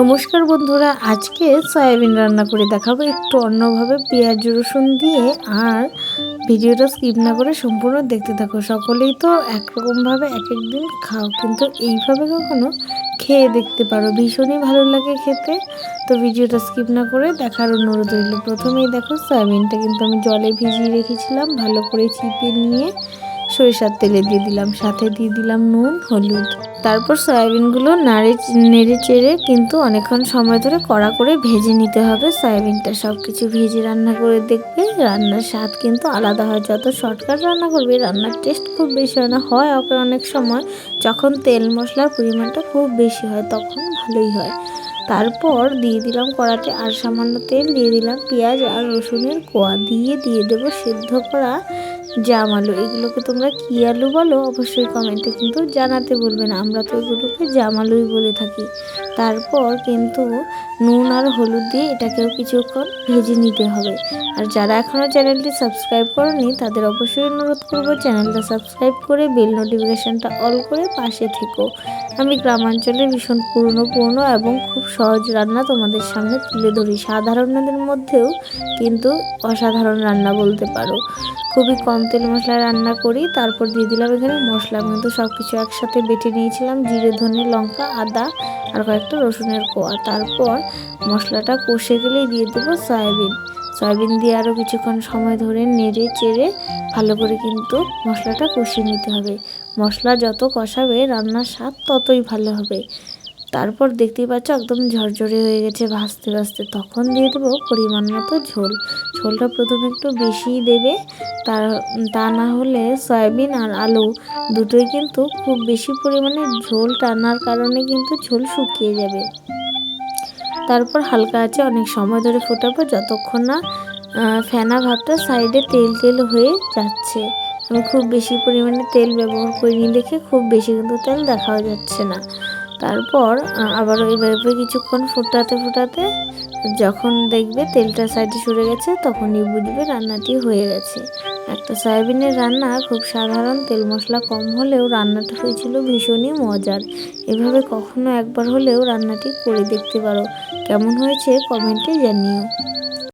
নমস্কার বন্ধুরা, আজকে সয়াবিন রান্না করে দেখাবো একটু অন্যভাবে পেঁয়াজ, রসুন দিয়ে। আর ভিডিওটা স্কিপ না করে সম্পূর্ণ দেখতে থাকো। সকলেই তো একরকমভাবে এক এক দিন খাও, কিন্তু এইভাবে কখনো খেয়ে দেখতে পারো। ভীষণই ভালো লাগে খেতে। তো ভিডিওটা স্কিপ না করে দেখার অনুরোধ রইল। প্রথমেই দেখো, সয়াবিনটা কিন্তু আমি জলে ভিজিয়ে রেখেছিলাম, ভালো করে চিপে নিয়ে সরিষার তেলে দিয়ে দিলাম, সাথে দিয়ে দিলাম নুন, হলুদ। তারপর সয়াবিনগুলো নাড়ে নেড়ে চেড়ে কিন্তু অনেকক্ষণ সময় ধরে কড়া করে ভেজে নিতে হবে। সয়াবিনটা সব কিছু ভেজে রান্না করে দেখবে, রান্নার স্বাদ কিন্তু আলাদা হয়। যত শর্টকাট রান্না করবে, রান্নার টেস্ট খুব বেশি হয় না। হয় ওকে অনেক সময়, যখন তেল মশলার পরিমাণটা খুব বেশি হয়, তখন ভালোই হয়। তারপর দিয়ে দিলাম কড়াতে আর সামান্য তেল, দিয়ে দিলাম পেঁয়াজ আর রসুনের কোয়া। দিয়ে দিয়ে দেবো সেদ্ধ করা জাম আলু এগুলোকে তোমরা কী আলু বলো? অবশ্যই কমেন্টে কিন্তু জানাতে বলবে না। আমরা তো এগুলোকে জাম আলুই বলে থাকি। তারপর কিন্তু নুন আর হলুদ দিয়ে এটাকেও কিছুক্ষণ ভেজে নিতে হবে। আর যারা এখনও চ্যানেলটি সাবস্ক্রাইব করেনি, তাদের অবশ্যই অনুরোধ করব চ্যানেলটা সাবস্ক্রাইব করে বেল নোটিফিকেশানটা অল করে পাশে থেকো। আমি গ্রামাঞ্চলে ভীষণ পুরনো পুরনো এবং খুব সহজ রান্না তোমাদের সামনে তুলে ধরি। সাধারণদের মধ্যেও কিন্তু অসাধারণ রান্না বলতে পারো। খুবই কম তেল মশলা রান্না করি, তারপর দিয়ে দিলাম এখানে মশলা। কিন্তু সব কিছু একসাথে বেটে নিয়েছিলাম, জিরে, ধনে, লঙ্কা, আদা আর কয়েকটা রসুনের কোয়া। তারপর মশলাটা কষে গেলেই দিয়ে দেবো সয়াবিন। সয়াবিন দিয়ে আরও কিছুক্ষণ সময় ধরে নেড়ে চেড়ে ভালো করে কিন্তু মশলাটা কষিয়ে নিতে হবে। মশলা যত কষাবে, রান্নার স্বাদ ততই ভালো হবে। তারপর দেখতেই পাচ্ছ একদম ঝরঝরে হয়ে গেছে ভাজতে ভাজতে তখন দিয়ে দেবো পরিমাণ মতো ঝোল। ঝোলটা প্রথমে একটু বেশিই দেবে তার তা না হলে সয়াবিন আর আলু দুটোই কিন্তু খুব বেশি পরিমাণে ঝোল টানার কারণে কিন্তু ঝোল শুকিয়ে যাবে। তারপর হালকা আছে, অনেক সময় ধরে ফোটাবো যতক্ষণ না ফেনা ভাবটা সাইডে তেল তেল হয়ে যাচ্ছে। আমি খুব বেশি পরিমাণে তেল ব্যবহার করিনি দেখে খুব বেশি কিন্তু তেল দেখাও যাচ্ছে না। তারপর আবারও এভাবে কিছুক্ষণ ফোটাতে ফোটাতে যখন দেখবে তেলটা সাইডে সরে গেছে, তখনই বুঝবে রান্নাটি হয়ে গেছে। একটা সয়াবিনের রান্না খুব সাধারণ, তেল মশলা কম হলেও রান্নাটা হয়েছিল ভীষণই মজার। এভাবে কখনো একবার হলেও রান্নাটি করে দেখতে পারো। কেমন হয়েছে কমেন্টে জানিও।